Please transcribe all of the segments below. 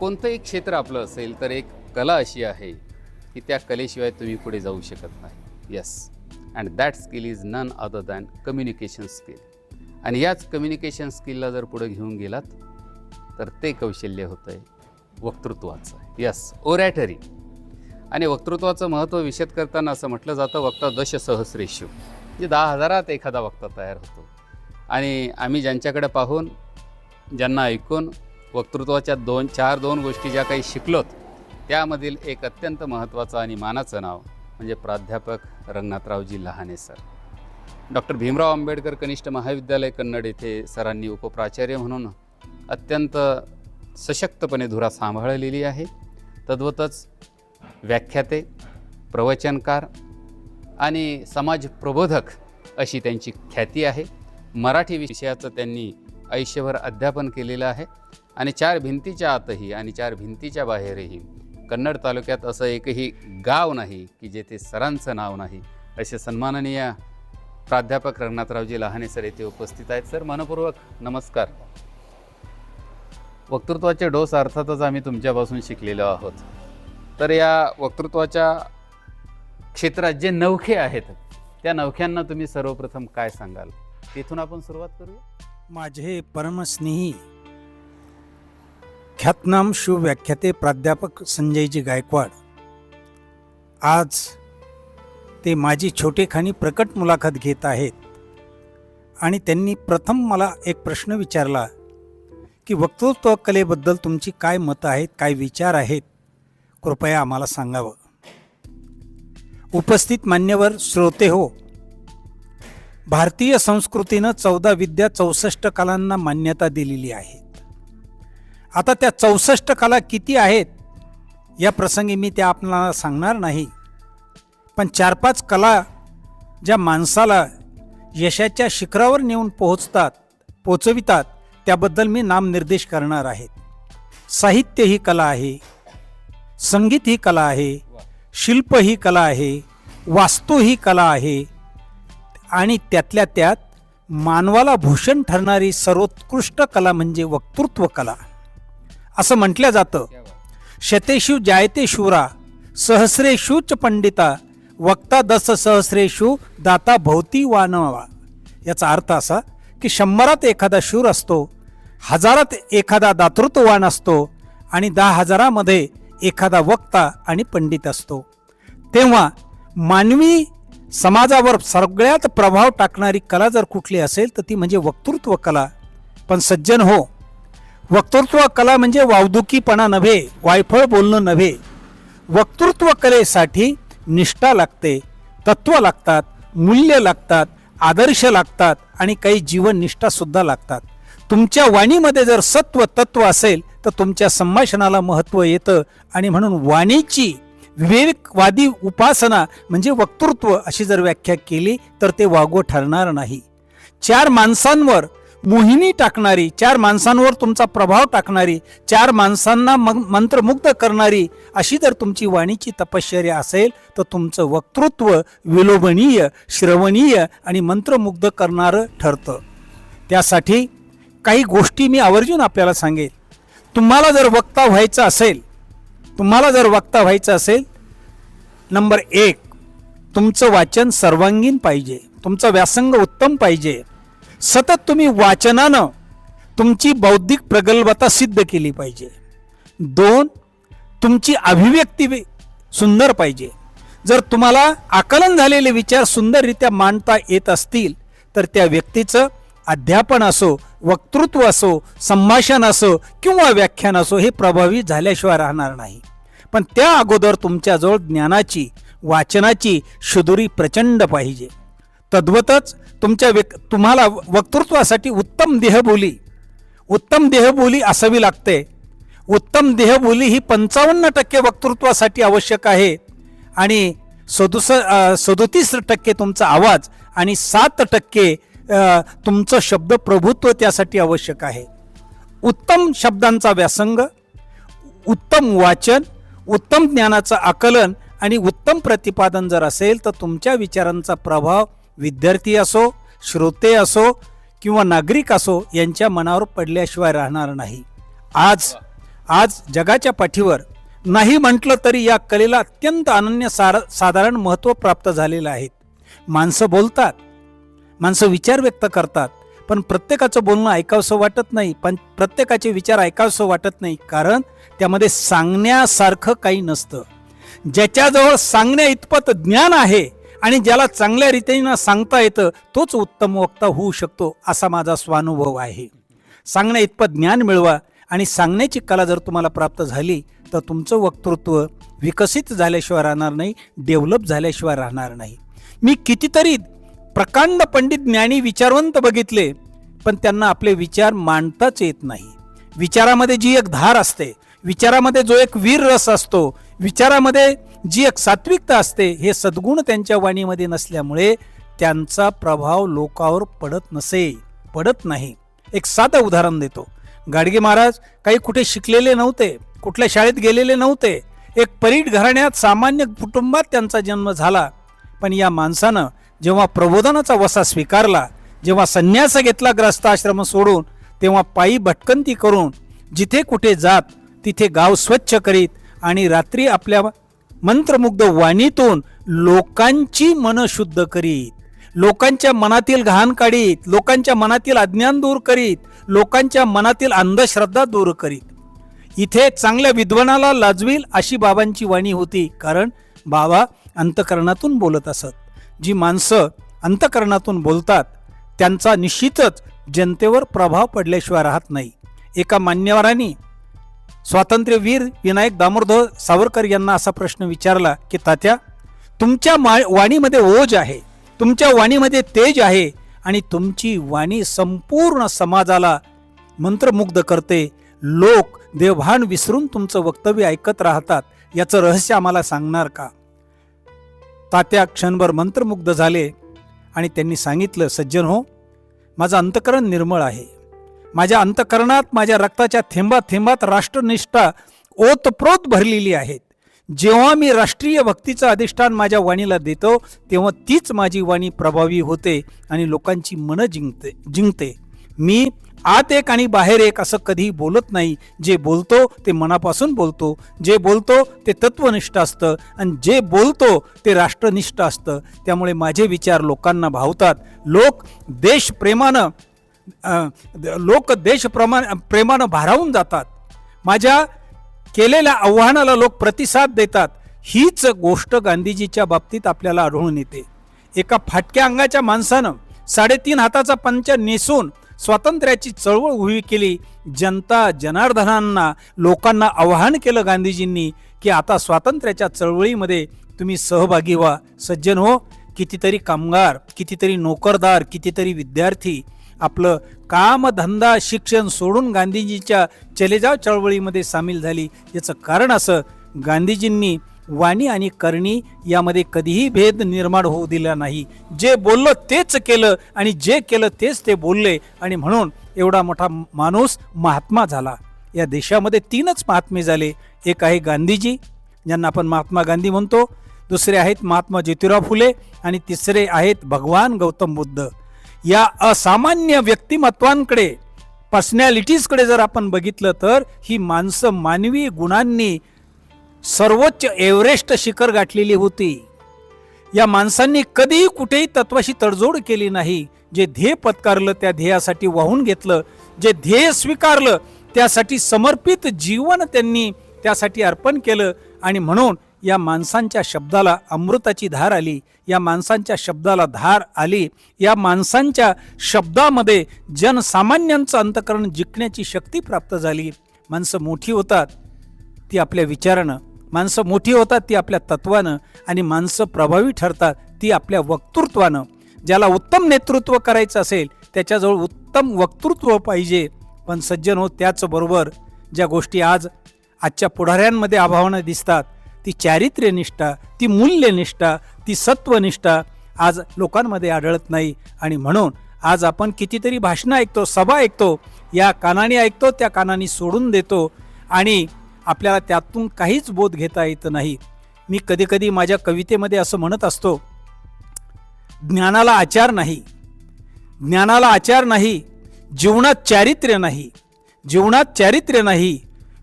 कोणतंही क्षेत्र आपलं असेल तर एक कला अशी आहे की त्या कलेशिवाय तुम्ही पुढे जाऊ शकत नाही. Yes and that skill is none other than communication skill आणि याच कम्युनिकेशन स्किलला जर पुढे घेऊन गेलात तर ते कौशल्य होतं आहे वक्तृत्वाचं. यस ओरॅटरी आणि वक्तृत्वाचं महत्त्व विशद करताना असं म्हटलं जातं वक्ता दश सहस्रेशू म्हणजे दहा हजारात एखादा वक्ता तयार होतो. आणि आम्ही ज्यांच्याकडे पाहून ज्यांना ऐकून वक्तृत्वाच्या दोन चार दोन गोष्टी ज्या काही शिकलोत त्यामधील एक अत्यंत महत्त्वाचं आणि मानाचं नाव म्हणजे प्राध्यापक रंगनाथरावजी लहाने सर. डॉक्टर भीमराव आंबेडकर कनिष्ठ महाविद्यालय कन्नड येथे सरांनी उपप्राचार्य म्हणून अत्यंत सशक्तपणे धुरा सांभाळलेली आहे. तद्वतच व्याख्याते प्रवचनकार आणि समाज प्रबोधक अशी त्यांची ख्याती आहे. मराठी विषयाचं त्यांनी आयुष्यभर अध्यापन केलेलं आहे. आणि चार भिंतीच्या आतही आणि चार भिंतीच्या बाहेरही. कन्नड तालुक्यात असं एकही गाव नाही की जेथे सरांचं नाव नाही. असे सन्माननीय प्राध्यापक रंगनाथरावजी लहाने सर येथे उपस्थित आहेत. सर मनपूर्वक नमस्कार. वक्तृत्वाचे डोस अर्थातच आम्ही तुमच्यापासून शिकलेलो आहोत. तर या वक्तृत्वाच्या क्षेत्रात जे नवखे आहेत त्या नवख्यांना तुम्ही सर्वप्रथम काय सांगाल? तिथून आपण सुरुवात करूया. माझे परमस्नेही ख्यातनाम शिवव्याख्याते प्राध्यापक संजयजी गायकवाड. आज ते माझी छोटेखानी प्रकट मुलाखत घेत आहेत. आणि त्यांनी प्रथम मला एक प्रश्न विचारला की वक्तृत्व कलेबद्दल तुमची काय मतं आहेत काय विचार आहेत? कृपया आम्हाला सांगावं. उपस्थित मान्यवर श्रोते हो भारतीय संस्कृतीनं चौदा विद्या चौसष्ट कलांना मान्यता दिलेली आहे. आता त्या चौसष्ट कला किती आहेत या प्रसंगी मी त्या आपल्याला सांगणार नाही. पण चार पाच कला ज्या माणसाला यशाच्या शिखरावर नेऊन पोहोचतात पोचवितात त्याबद्दल मी नामनिर्देश करणार आहेत साहित्य ही कला आहे संगीत ही कला आहे शिल्प ही कला आहे वास्तू ही कला आहे आणि त्यातल्या त्यात मानवाला भूषण ठरणारी सर्वोत्कृष्ट कला म्हणजे वक्तृत्व कला. असं म्हटलं जातं. शतेषु जायते शूरा सहस्रेशूच पंडिता वक्ता दस सहस्रेषु दाता भोवती वानवा. याचा अर्थ असा की शंभरात एखादा शूर असतो हजारात एखादा दातृत्ववान असतो आणि दहा हजारामध्ये एखादा वक्ता आणि पंडित असतो. तेव्हा मानवी समाजावर सगळ्यात प्रभाव टाकणारी कला जर कुठली असेल तर ती म्हणजे वक्तृत्व कला. पण सज्जन हो वक्तृत्व कला म्हणजे वावदुकीपणा नव्हे वायफळ बोलणं नव्हे. वक्तृत्व कलेसाठी निष्ठा लागते तत्व लागतात मूल्य लागतात आदर्श लागतात आणि काही जीवननिष्ठासुद्धा लागतात. तुमच्या वाणीमध्ये जर सत्व तत्व असेल तर तुमच्या संभाषणाला महत्त्व येतं आणि म्हणून वाणीची विवेकवादी उपासना म्हणजे वक्तृत्व अशी जर व्याख्या केली तर ते वागो ठरणार नाही. चार माणसांवर मोहिनी टाकणारी चार माणसांवर तुमचा प्रभाव टाकणारी चार माणसांना मंत्रमुग्ध करणारी अशी जर तुमची वाणीची तपश्चर्या असेल तर तुमचं वक्तृत्व विलोभनीय श्रवणीय आणि मंत्रमुग्ध करणारं ठरतं. त्यासाठी काही गोष्टी मी आवर्जून आपल्याला सांगेल. तुम्हाला जर वक्ता व्हायचं असेल तुम्हाला जर वक्ता व्हायचं असेल नंबर एक तुमचं वाचन सर्वांगीण पाहिजे तुमचं व्यासंग उत्तम पाहिजे सतत तुम्ही वाचनानं तुमची बौद्धिक प्रगल्भता सिद्ध केली पाहिजे. दोन तुमची अभिव्यक्ती सुंदर पाहिजे. जर तुम्हाला आकलन झालेले विचार सुंदररित्या मांडता येत असतील तर त्या व्यक्तीचं अध्यापन असो वक्तृत्व असो संभाषण असो किंवा व्याख्यान असो हे प्रभावी झाल्याशिवाय राहणार नाही. पण त्या अगोदर तुमच्याजवळ ज्ञानाची वाचनाची शुदुरी प्रचंड पाहिजे. तद्वतच तुमच्या व्यक् तुम्हाला वक्तृत्वासाठी उत्तम देहबोली उत्तम देहबोली असावी लागते. उत्तम देहबोली ही पंचावन्न टक्के वक्तृत्वासाठी आवश्यक आहे आणि सदुस सदोतीस टक्के तुमचा आवाज आणि सात टक्के तुमचं शब्द प्रभुत्व त्यासाठी आवश्यक आहे. उत्तम शब्दांचा व्यासंग उत्तम वाचन उत्तम ज्ञानाचं आकलन आणि उत्तम प्रतिपादन जर असेल तर तुमच्या विचारांचा प्रभाव विद्यार्थी असो श्रोते असो किंवा नागरिक असो यांच्या मनावर पडल्याशिवाय राहणार नाही. आज आज जगाच्या पाठीवर नाही म्हटलं तरी या कलेला अत्यंत अनन्य सार साधारण महत्त्व प्राप्त झालेलं आहे. माणसं बोलतात माणसं विचार व्यक्त करतात पण प्रत्येकाचं बोलणं ऐकावंसं वाटत नाही पण प्रत्येकाचे विचार ऐकावंसं वाटत नाही कारण त्यामध्ये सांगण्यासारखं काही नसतं. ज्याच्याजवळ सांगण्या इतपत ज्ञान आहे आणि ज्याला चांगल्या रीतीनं सांगता येतं तोच उत्तम वक्ता होऊ शकतो असा माझा स्वानुभव आहे. सांगण्या इतपत ज्ञान मिळवा आणि सांगण्याची कला जर तुम्हाला प्राप्त झाली तर तुमचं वक्तृत्व विकसित झाल्याशिवाय राहणार नाही डेव्हलप झाल्याशिवाय राहणार नाही. मी कितीतरी प्रकांड पंडित ज्ञानी विचारवंत बघितले पण त्यांना आपले विचार मांडताच येत नाही. विचारामध्ये जी एक धार असते विचारामध्ये जो एक वीर रस असतो विचारामध्ये जी एक सात्विकता असते हे सद्गुण त्यांच्या वाणीमध्ये नसल्यामुळे त्यांचा प्रभाव लोकावर पडत नसे पडत नाही. एक साधं उदाहरण देतो. गाडगे महाराज काही कुठे शिकलेले नव्हते कुठल्या शाळेत गेलेले नव्हते एक परीट घराण्यात सामान्य कुटुंबात त्यांचा जन्म झाला. पण या माणसानं जेव्हा प्रबोधनाचा वसा स्वीकारला जेव्हा संन्यास घेतला ग्रस्त आश्रम सोडून तेव्हा पायी भटकंती करून जिथे कुठे जात तिथे गाव स्वच्छ करीत आणि रात्री आपल्या मंत्रमुग्ध वाणीतून लोकांची मन शुद्ध करीत लोकांच्या मनातील घाण काढीत लोकांच्या मनातील अज्ञान दूर करीत लोकांच्या मनातील अंधश्रद्धा दूर करीत. इथे चांगल्या विद्वानाला लाजवील अशी बाबांची वाणी होती कारण बाबा अंतकरणातून बोलत असत. जी माणसं अंतकरणातून बोलतात त्यांचा निश्चितच जनतेवर प्रभाव पडल्याशिवाय राहत नाही. एका मान्यवरांनी स्वातंत्र्यवीर विनायक दामोदर सावरकर यांना असा प्रश्न विचारला की तात्या तुमच्या मा वाणीमध्ये ओज आहे तुमच्या वाणीमध्ये तेज आहे आणि तुमची वाणी संपूर्ण समाजाला मंत्रमुग्ध करते. लोक देवभान विसरून तुमचं वक्तव्य ऐकत राहतात. याचं रहस्य आम्हाला सांगणार का? तात्या क्षणभर मंत्रमुग्ध झाले आणि त्यांनी सांगितलं सज्जन हो माझं अंतकरण निर्मळ आहे. माझ्या अंतकरणात माझ्या रक्ताच्या थेंबात थेंबात राष्ट्रनिष्ठा ओतप्रोत भरलेली आहेत जेव्हा मी राष्ट्रीय भक्तीचं अधिष्ठान माझ्या वाणीला देतो तेव्हा तीच माझी वाणी प्रभावी होते आणि लोकांची मनं जिंकते जिंकते. मी आत एक आणि बाहेर एक असं कधीही बोलत नाही. जे बोलतो ते मनापासून बोलतो. जे बोलतो ते तत्वनिष्ठ असतं आणि जे बोलतो ते राष्ट्रनिष्ठ असतं. त्यामुळे माझे विचार लोकांना भावतात. लोक देशप्रेमानं लोक देशप्रमा प्रेमानं भारावून जातात. माझ्या केलेल्या आव्हानाला लोक प्रतिसाद देतात. हीच गोष्ट गांधीजीच्या बाबतीत आपल्याला आढळून येते. एका फाटक्या अंगाच्या माणसानं साडेतीन हाताचा पंच नेसून स्वातंत्र्याची चळवळ उभी केली. जनता जनार्दनांना लोकांना आवाहन केलं गांधीजींनी की आता स्वातंत्र्याच्या चळवळीमध्ये तुम्ही सहभागी व्हा. सज्जन हो कितीतरी कामगार कितीतरी नोकरदार कितीतरी विद्यार्थी आपलं काम धंदा शिक्षण सोडून गांधीजीच्या चलेजाव चळवळीमध्ये सामील झाली. याचं कारण असं गांधीजींनी वाणी आणि करणी यामध्ये कधीही भेद निर्माण होऊ दिला नाही. जे बोललं तेच केलं आणि जे केलं तेच ते बोलले आणि म्हणून एवढा मोठा माणूस महात्मा झाला. या देशामध्ये तीनच महात्मे झाले. एक आहे गांधीजी ज्यांना आपण महात्मा गांधी म्हणतो. दुसरे आहेत महात्मा ज्योतिराव फुले आणि तिसरे आहेत भगवान गौतम बुद्ध. या असामान्य व्यक्तिमत्वांकडे पर्सनॅलिटीजकडे जर आपण बघितलं तर ही माणसं मानवी गुणांनी सर्वोच्च एव्हरेस्ट शिखर गाठलेली होती. या माणसांनी कधीही कुठेही तत्वाशी तडजोड केली नाही. जे ध्येय पत्कारलं त्या ध्येयासाठी वाहून घेतलं. जे ध्येय स्वीकारलं त्यासाठी समर्पित जीवन त्यांनी त्यासाठी अर्पण केलं. आणि म्हणून या माणसांच्या शब्दाला अमृताची धार आली या माणसांच्या शब्दाला धार आली या माणसांच्या शब्दामध्ये जनसामान्यांचं अंतकरण जिंकण्याची शक्ती प्राप्त झाली. माणसं मोठी होतात ती आपल्या विचारानं माणसं मोठी होतात ती आपल्या तत्वानं आणि माणसं प्रभावी ठरतात ती आपल्या वक्तृत्वानं. ज्याला उत्तम नेतृत्व करायचं असेल त्याच्याजवळ उत्तम वक्तृत्व पाहिजे. पण सज्जन हो त्याचबरोबर ज्या गोष्टी आज आजच्या पुढाऱ्यांमध्ये अभावानं दिसतात ती चारित्र्यनिष्ठा ती मूल्यनिष्ठा ती सत्वनिष्ठा आज लोकांमध्ये आढळत नाही. आणि म्हणून आज आपण कितीतरी भाषणं ऐकतो सभा ऐकतो या कानाने ऐकतो त्या कानाने सोडून देतो आणि आपल्याला त्यातून काहीच बोध घेता येत नाही. मी कधीकधी माझ्या कवितेमध्ये असं म्हणत असतो ज्ञानाला आचार नाही. ज्ञानाला आचार नाही. जीवनात चारित्र्य नाही. जीवनात चारित्र्य नाही.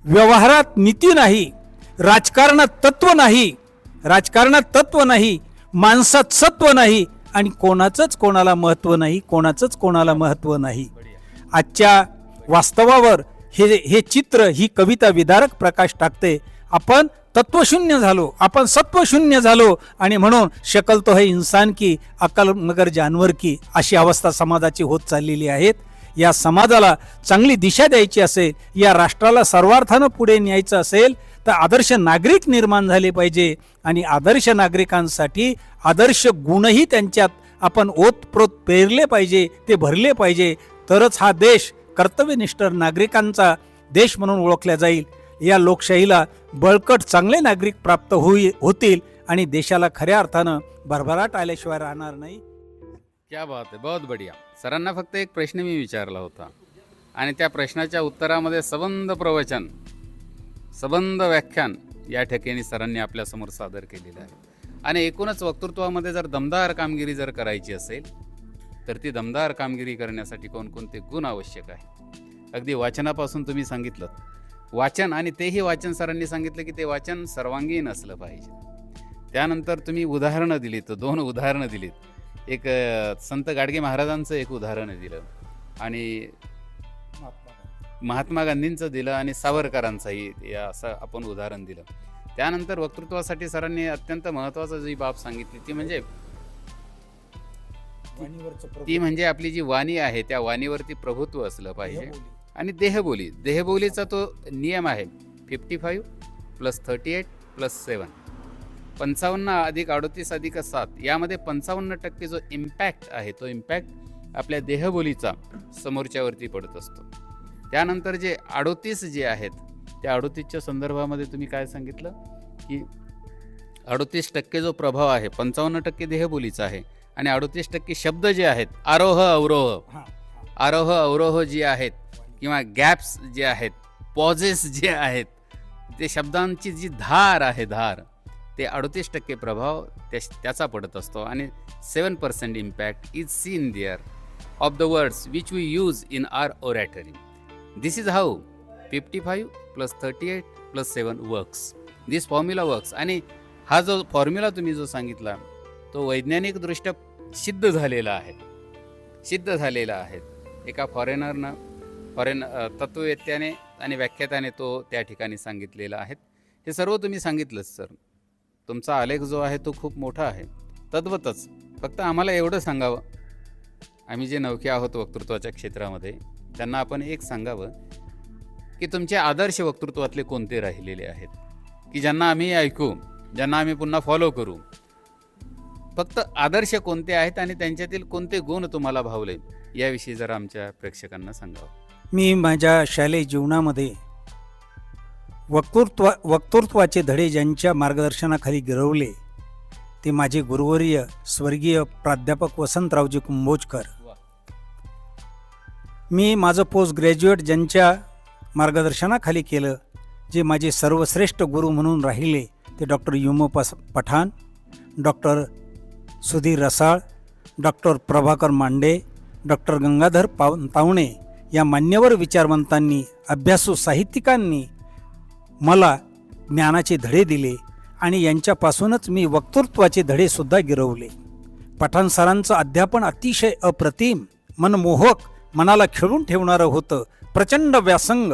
व्यवहारात नीती नाही. राजकारणात तत्व नाही राजकारणात तत्व नाही माणसात सत्व नाही आणि कोणाचंच कोणाला महत्त्व नाही कोणाचंच कोणाला महत्त्व नाही. आजच्या वास्तवावर हे हे चित्र ही कविता विदारक प्रकाश टाकते. आपण तत्वशून्य झालो आपण सत्वशून्य झालो आणि म्हणून शकल तो हे इंसान की अकल मगर जानवर की अशी अवस्था समाजाची होत चाललेली आहेत. या समाजाला चांगली दिशा द्यायची असेल या राष्ट्राला सर्वार्थानं पुढे न्यायचं असेल तर आदर्श नागरिक निर्माण झाले पाहिजे आणि आदर्श नागरिकांसाठी आदर्श गुणही त्यांच्यात आपण ओतप्रोत पेरले पाहिजे ते भरले पाहिजे. तरच हा देश कर्तव्यनिष्ठ नागरिकांचा देश म्हणून ओळखला जाईल. या लोकशाहीला बळकट चांगले नागरिक प्राप्त होई होतील आणि देशाला खऱ्या अर्थानं भरभराट आल्याशिवाय राहणार नाही. क्या बात आहे बहुत बढिया. सरांना फक्त एक प्रश्न मी विचारला होता. आणि त्या प्रश्नाच्या उत्तरामध्ये सबंध प्रवचन. सबंध व्याख्यान या ठिकाणी सरांनी आपल्यासमोर सादर केलेलं आहे. आणि एकूणच वक्तृत्वामध्ये जर दमदार कामगिरी जर करायची असेल तर ती दमदार कामगिरी करण्यासाठी कोणकोणते गुण आवश्यक आहे? अगदी वाचनापासून तुम्ही सांगितलं. वाचन आणि तेही वाचन सरांनी सांगितलं की ते वाचन सर्वांगीण असलं पाहिजे. त्यानंतर तुम्ही उदाहरणं दिलीत दोन उदाहरणं दिलीत. एक संत गाडगे महाराजांचं एक उदाहरण दिलं. आणि महात्मा गांधींचं दिलं आणि सावरकरांचंही या असं आपण उदाहरण दिलं. त्यानंतर वक्तृत्वासाठी सरांनी अत्यंत महत्त्वाचं जी बाब सांगितली ती म्हणजे ती म्हणजे आपली जी वाणी आहे त्या वाणीवरती प्रभुत्व असलं पाहिजे. आणि देहबोली. देहबोलीचा तो नियम आहे. Fifty five plus thirty eight plus seven पंचावन्न अधिक अडतीस अधिक सात. यामध्ये पंचावन्न टक्के जो इम्पॅक्ट आहे तो इम्पॅक्ट आपल्या देहबोलीचा समोरच्यावरती पडत असतो. त्यानंतर जे अडोतीस जे आहेत त्या अडोतीसच्या संदर्भामध्ये तुम्ही काय सांगितलं? की अडोतीस टक्के जो प्रभाव आहे पंचावन्न टक्के देहबोलीचा आहे आणि अडोतीस टक्के शब्द जे आहेत आरोह अवरोह. आरोह अवरोह जे आहेत किंवा गॅप्स जे आहेत पॉझेस जे आहेत ते शब्दांची जी धार आहे धार ते अडतीस टक्के प्रभाव त्या त्याचा पडत असतो आणि seven percent impact is seen there of the words which we use in our oratory. This is how fifty five plus thirty eight plus seven works this formula works आणि हा जो फॉर्म्युला तुम्ही जो सांगितला तो वैज्ञानिकदृष्ट्या सिद्ध झालेला आहे. सिद्ध झालेला आहे. एका फॉरेनरनं फॉरेन तत्ववेत्याने आणि व्याख्यात्याने तो त्या ठिकाणी सांगितलेला आहे. हे सर्व तुम्ही सांगितलंच सर. तुमचा आलेख जो आहे तो खूप मोठा आहे. तद्वतच फक्त आम्हाला एवढं सांगावं. आम्ही जे नौके आहोत वक्तृत्वाच्या क्षेत्रामध्ये त्यांना आपण एक सांगावं की तुमचे आदर्श वक्तृत्वातले कोणते राहिलेले आहेत? की ज्यांना आम्ही ऐकू ज्यांना आम्ही पुन्हा फॉलो करू? फक्त आदर्श कोणते आहेत आणि त्यांच्यातील कोणते गुण तुम्हाला भावले? याविषयी जरा आमच्या प्रेक्षकांना सांगावं. मी माझ्या शालेय जीवनामध्ये वक्तृत्व वक्तृत्वाचे धडे ज्यांच्या मार्गदर्शनाखाली गिरवले ते माझे गुरुवर्य स्वर्गीय प्राध्यापक वसंतरावजी कुंभोजकर. मी माझं पोस्ट ग्रॅज्युएट ज्यांच्या मार्गदर्शनाखाली केलं जे माझे सर्वश्रेष्ठ गुरु म्हणून राहिले ते डॉक्टर युमो पस Pathan doctor Sudhir Rasal doctor Prabhakar Mande doctor Gangadhar पाव तावणे या मान्यवर विचारवंतांनी अभ्यासू साहित्यिकांनी मला ज्ञानाचे धडे दिले आणि यांच्यापासूनच मी वक्तृत्वाचे धडेसुद्धा गिरवले. पठाण सरांचं अध्यापन अतिशय अप्रतिम मनमोहक मनाला खेळून ठेवणारं होतं. प्रचंड व्यासंग.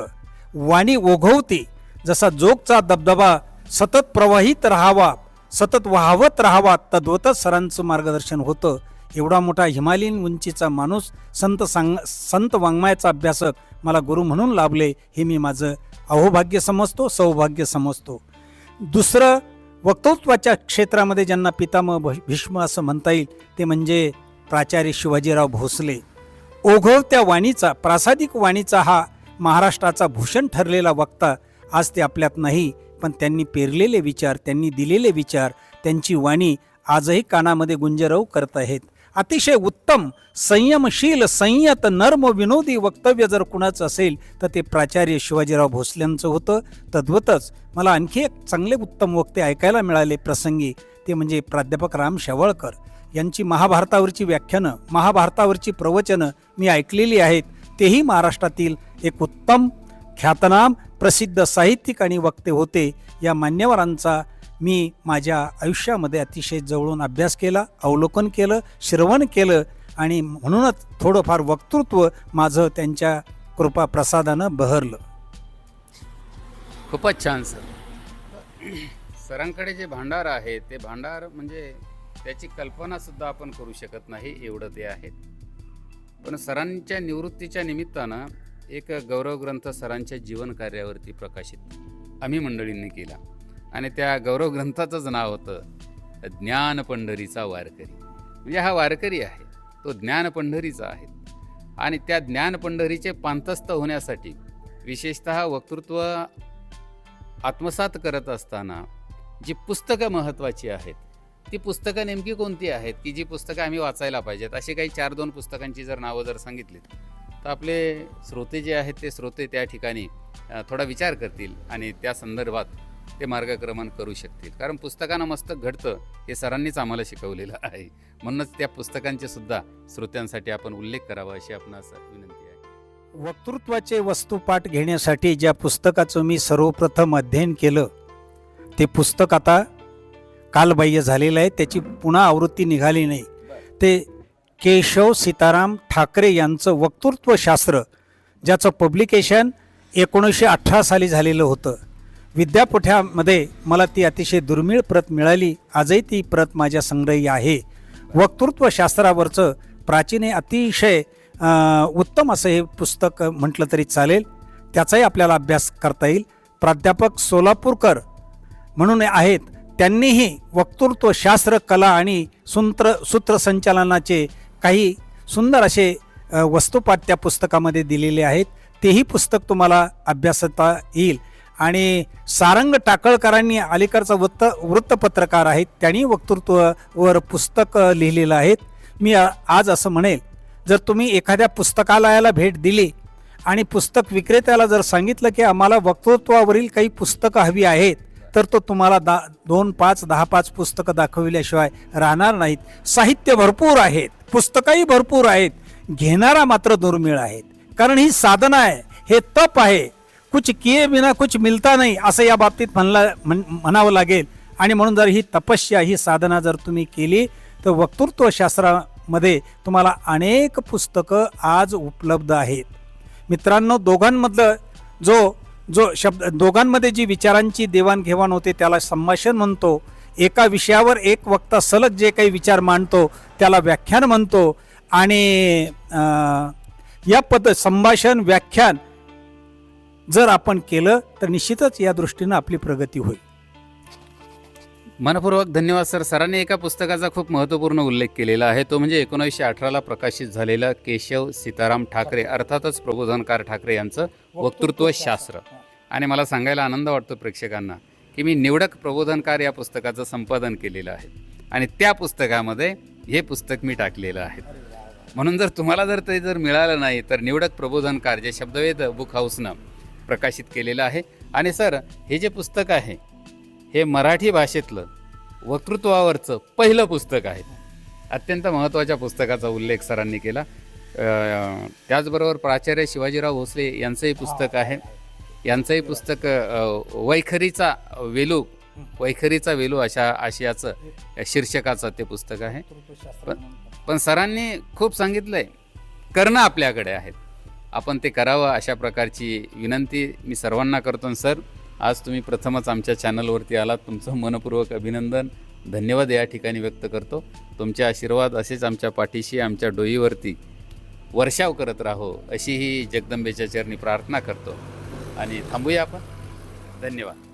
वाणी ओघवते. जसा जोगचा दबदबा सतत प्रवाहित राहावा सतत वाहवत राहावा तद्वतच सरांचं मार्गदर्शन होतं. एवढा मोठा हिमालयीन उंचीचा माणूस संत सांग संत वाङ्मयाचा अभ्यासक मला गुरु म्हणून लाभले हे मी माझं अहोभाग्य समजतो सौभाग्य समजतो. दुसरं वक्तृत्वाच्या क्षेत्रामध्ये ज्यांना पितामह भ- भीष्म असं म्हणता येईल ते म्हणजे प्राचार्य शिवाजीराव भोसले. ओघवत्या वाणीचा प्रासादिक वाणीचा हा महाराष्ट्राचा भूषण ठरलेला वक्ता आज ते आपल्यात नाही पण त्यांनी पेरलेले विचार त्यांनी दिलेले विचार त्यांची वाणी आजही कानामध्ये गुंजरव करत आहेत. अतिशय उत्तम संयमशील संयत नर्म विनोदी वक्तव्य जर कुणाचं असेल तर ते प्राचार्य शिवाजीराव भोसल्यांचं होतं. तद्वतच मला आणखी एक चांगले उत्तम वक्ते ऐकायला मिळाले प्रसंगी ते म्हणजे प्राध्यापक राम शेवाळकर. यांची महाभारतावरची व्याख्यानं महाभारतावरची प्रवचनं मी ऐकलेली आहेत. तेही महाराष्ट्रातील एक उत्तम ख्यातनाम प्रसिद्ध साहित्यिक आणि वक्ते होते. या मान्यवरांचा मी माझ्या आयुष्यामध्ये अतिशय जवळून अभ्यास केला अवलोकन केलं श्रवण केलं आणि म्हणूनच थोडंफार वक्तृत्व माझं त्यांच्या कृपा प्रसादानं बहरलं. खूपच छान सर. सरांकडे जे भांडार आहे ते भांडार म्हणजे त्याची कल्पनासुद्धा आपण करू शकत नाही एवढं ते आहेत पण सरांच्या निवृत्तीच्या निमित्तानं एक गौरवग्रंथ सरांच्या जीवन कार्यावरती प्रकाशित आम्ही मंडळींनी केला. आणि त्या गौरवग्रंथाचंच नाव होतं ज्ञान पंढरीचा वारकरी. म्हणजे हा वारकरी आहे तो ज्ञान पंढरीचा आहे. आणि त्या ज्ञान पंढरीचे पांतस्थ होण्यासाठी विशेषतः वक्तृत्व आत्मसात करत असताना जी पुस्तकं महत्त्वाची आहेत ती पुस्तकं नेमकी कोणती आहेत? की जी पुस्तकं आम्ही वाचायला पाहिजेत? अशी काही चार दोन पुस्तकांची जर नावं जर सांगितलीत तर आपले श्रोते जे आहेत ते श्रोते त्या ठिकाणी थोडा विचार करतील आणि त्या संदर्भात ते मार्गक्रमण करू शकतील. कारण पुस्तकानं मस्तक घडतं हे सरांनीच आम्हाला शिकवलेलं आहे. म्हणूनच त्या पुस्तकांचे सुद्धा श्रोत्यांसाठी आपण उल्लेख करावा अशी आपणास विनंती आहे. वक्तृत्वाचे वस्तुपाठ घेण्यासाठी ज्या पुस्तकाचं मी सर्वप्रथम अध्ययन केलं ते पुस्तक आता कालबाह्य झालेलं आहे त्याची पुन्हा आवृत्ती निघाली नाही. ते केशव सीताराम ठाकरे यांचं वक्तृत्वशास्त्र ज्याचं पब्लिकेशन एकोणीसशे अठरा साली झालेलं होतं. विद्यापीठामध्ये मला ती अतिशय दुर्मिळ प्रत मिळाली. आजही ती प्रत माझ्या संग्रही आहे. वक्तृत्वशास्त्रावरचं प्राचीन हे अतिशय उत्तम असं हे पुस्तक म्हटलं तरी चालेल. त्याचाही आपल्याला अभ्यास करता येईल. प्राध्यापक सोलापूरकर म्हणून आहेत त्यांनीही वक्तृत्वशास्त्र कला आणि सूत्र सूत्रसंचालनाचे काही सुंदर असे वस्तुपाठ त्या पुस्तकामध्ये दिलेले आहेत. तेही पुस्तक तुम्हाला अभ्यासता येईल. आणि सारंग टाकळकरांनी अलीकडचा वृत्त वृत्तपत्रकार आहेत. त्यांनी वक्तृत्ववर पुस्तक लिहिलेलं आहेत. मी आज असं म्हणेल जर तुम्ही एखाद्या पुस्तकालयाला भेट दिली आणि पुस्तक विक्रेत्याला जर सांगितलं की आम्हाला वक्तृत्वावरील काही पुस्तकं हवी आहेत तर तो तुम्हाला दा दोन पाच दहा पाच पुस्तकं दाखविल्याशिवाय राहणार नाहीत. साहित्य भरपूर आहेत पुस्तकंही भरपूर आहेत. घेणारा मात्र दुर्मिळ आहेत. कारण ही साधना आहे हे तप आहे. कुछ किए बिना कुछ मिळता नाही असं या बाबतीत म्हणला म्हण- म्हणावं लागेल. आणि म्हणून जर ही तपस्या ही साधना जर तुम्ही केली तर वक्तृत्वशास्त्रामध्ये तुम्हाला अनेक पुस्तकं आज उपलब्ध आहेत. मित्रांनो दोघांमधलं जो जो शब्द दोघांमध्ये जी विचारांची देवाणघेवाण होते त्याला संभाषण म्हणतो. एका विषयावर एक वक्ता सलग जे काही विचार मांडतो त्याला व्याख्यान म्हणतो. आणि या पद संभाषण व्याख्यान जर आपण केलं तर निश्चितच या दृष्टीनं आपली प्रगती होईल. मनपूर्वक धन्यवाद सर. सरांनी एका पुस्तकाचा खूप महत्त्वपूर्ण उल्लेख केलेला आहे. तो म्हणजे एकोणीसशे अठराला प्रकाशित झालेलं केशव सीताराम ठाकरे अर्थातच प्रबोधनकार ठाकरे यांचं वक्तृत्व शास्त्र. आणि मला सांगायला आनंद वाटतो प्रेक्षकांना की मी निवडक प्रबोधनकार या पुस्तकाचं संपादन केलेलं आहे. आणि त्या पुस्तकामध्ये हे पुस्तक मी टाकलेलं आहे. म्हणून जर तुम्हाला जर ते जर मिळालं नाही तर निवडक प्रबोधनकार जे शब्दवेद बुक हाऊसनं प्रकाशित केलेलं आहे. आणि सर हे जे पुस्तक आहे हे मराठी भाषेतलं वक्तृत्वावरचं पहिलं पुस्तक आहे. अत्यंत महत्त्वाच्या पुस्तकाचा उल्लेख सरांनी केला. त्याचबरोबर प्राचार्य शिवाजीराव भोसले यांचंही पुस्तक आहे. यांचंही पुस्तक वैखरीचा वेलू वैखरीचा वेलू अशा आशियाचं शीर्षकाचं ते पुस्तक आहे. पण सरांनी खूप सांगितलं आहे करणं आपल्याकडे आहेत. आपण ते करावं अशा प्रकारची विनंती मी सर्वांना करतो सर. आज तुम्ही प्रथमच आमच्या चॅनलवरती आलात. तुमचं मनपूर्वक अभिनंदन. धन्यवाद या ठिकाणी व्यक्त करतो. तुमचे आशीर्वाद असेच आमच्या पाठीशी आमच्या डोईवरती वर्षाव करत राहो अशी ही जगदंबेच्या चरणी प्रार्थना करतो. आणि थांबूया आपण. धन्यवाद.